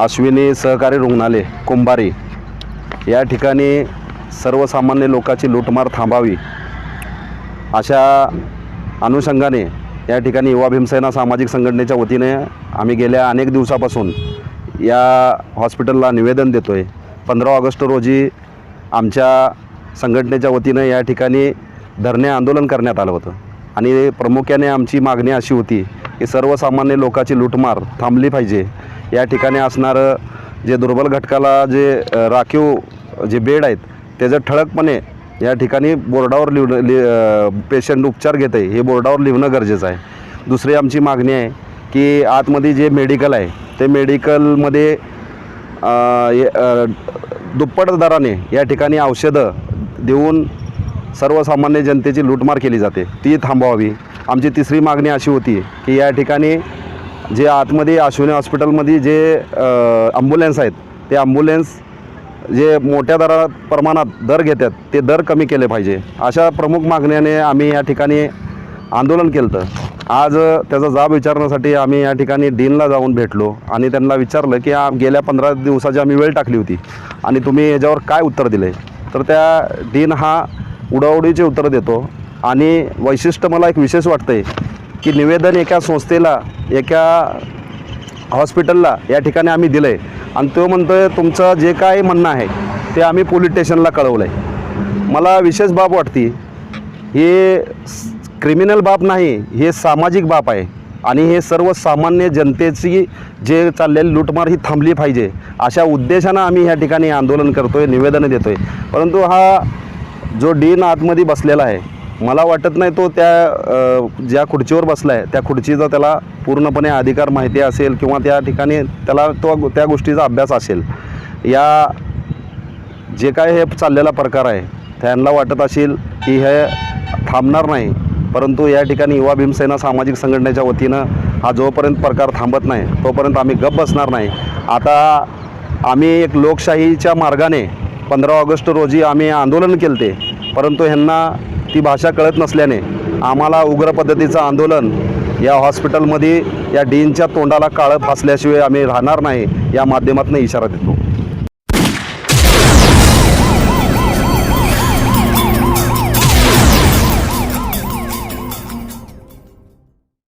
अश्विनी सहकारी रुग्णालय कुंभारी. या ठिकाणी सर्वसामान्य लोकांची लूटमार थांबावी. अशा अनुषंगाने या ठिकाणी युवा भीमसेना सामाजिक संघटनेच्या वतीने आम्ही गेल्या अनेक दिवसापासून या हॉस्पिटलला निवेदन देतो आहे पंधरा ऑगस्ट रोजी आमच्या संघटनेच्या वतीनं या ठिकाणी धरणे आंदोलन करण्यात आलं होतं. आणि प्रामुख्याने आमची मागणी अशी होती की सर्वसामान्य लोकांची लूटमार थांबली पाहिजे. या ठिकाणी असणारं जे दुर्बल घटकाला जे राखीव जे बेड आहेत त्याचं ठळकपणे या ठिकाणी बोर्डावर लिहून लि पेशंट उपचार घेत आहे. हे बोर्डावर लिहिणं गरजेचं आहे. दुसरी आमची मागणी आहे की आतमध्ये जे मेडिकल आहे ते मेडिकलमध्ये ये- दुप्पट दराने या ठिकाणी औषधं देऊन सर्वसामान्य जनतेची लूटमार केली जाते. ती थांबवावी. आमची तिसरी मागणी अशी होती की या ठिकाणी जे आतमध्ये अश्विनी हॉस्पिटलमध्ये जे ॲम्ब्युलन्स आहेत ते ॲम्ब्युलन्स जे मोठ्या दरात प्रमाणात दर घेतात ते दर कमी केले पाहिजे. अशा प्रमुख मागण्याने आम्ही या ठिकाणी आंदोलन केलं तर आज त्याचा जाब विचारण्यासाठी आम्ही या ठिकाणी डीनला जाऊन भेटलो आणि त्यांना विचारलं की गेल्या पंधरा दिवसाची आम्ही वेळ टाकली होती आणि तुम्ही याच्यावर काय उत्तर दिले? तर त्या डीन हा उडाउडीचे उत्तर देतो. आणि वैशिष्ट्य मला एक विशेष वाटतं आहे की निवेदन एका संस्थेला एका हॉस्पिटलला या ठिकाणी आम्ही दिलं आहे आणि तो म्हणतो आहे तुमचं जे काय म्हणणं आहे ते आम्ही पोलीस स्टेशनला कळवलं आहे मला विशेष बाब वाटते हे क्रिमिनल बाब नाही हे सामाजिक बाब आहे. आणि हे सर्वसामान्य जनतेची जे चाललेली लूटमार ही थांबली पाहिजे अशा उद्देशानं आम्ही ह्या ठिकाणी आंदोलन करतो आहे निवेदनं देतो आहे परंतु हा जो डीन आतमध्ये बसलेला आहे मला वाटत नाही तो त्या ज्या खुर्चीवर बसला आहे त्या खुर्चीचा त्याला पूर्णपणे अधिकार माहिती असेल किंवा त्या ठिकाणी त्याला तो त्या गोष्टीचा अभ्यास असेल. या जे काय हे चाललेला प्रकार आहे त्यांना वाटत असेल की हे थांबणार नाही. परंतु या ठिकाणी युवा भीमसेना सामाजिक संघटनेच्या वतीनं हा जोपर्यंत प्रकार थांबत नाही तोपर्यंत आम्ही गप बसणार नाही. आता आम्ही एक लोकशाहीच्या मार्गाने पंधरा ऑगस्ट रोजी आम्ही आंदोलन केले ते परंतु ह्यांना ती भाषा कळत नसल्याने आम्हाला उग्र पद्धतीचं आंदोलन या हॉस्पिटलमध्ये या डीनच्या तोंडाला काळं फासल्याशिवाय आम्ही राहणार नाही या माध्यमातून इशारा देतो.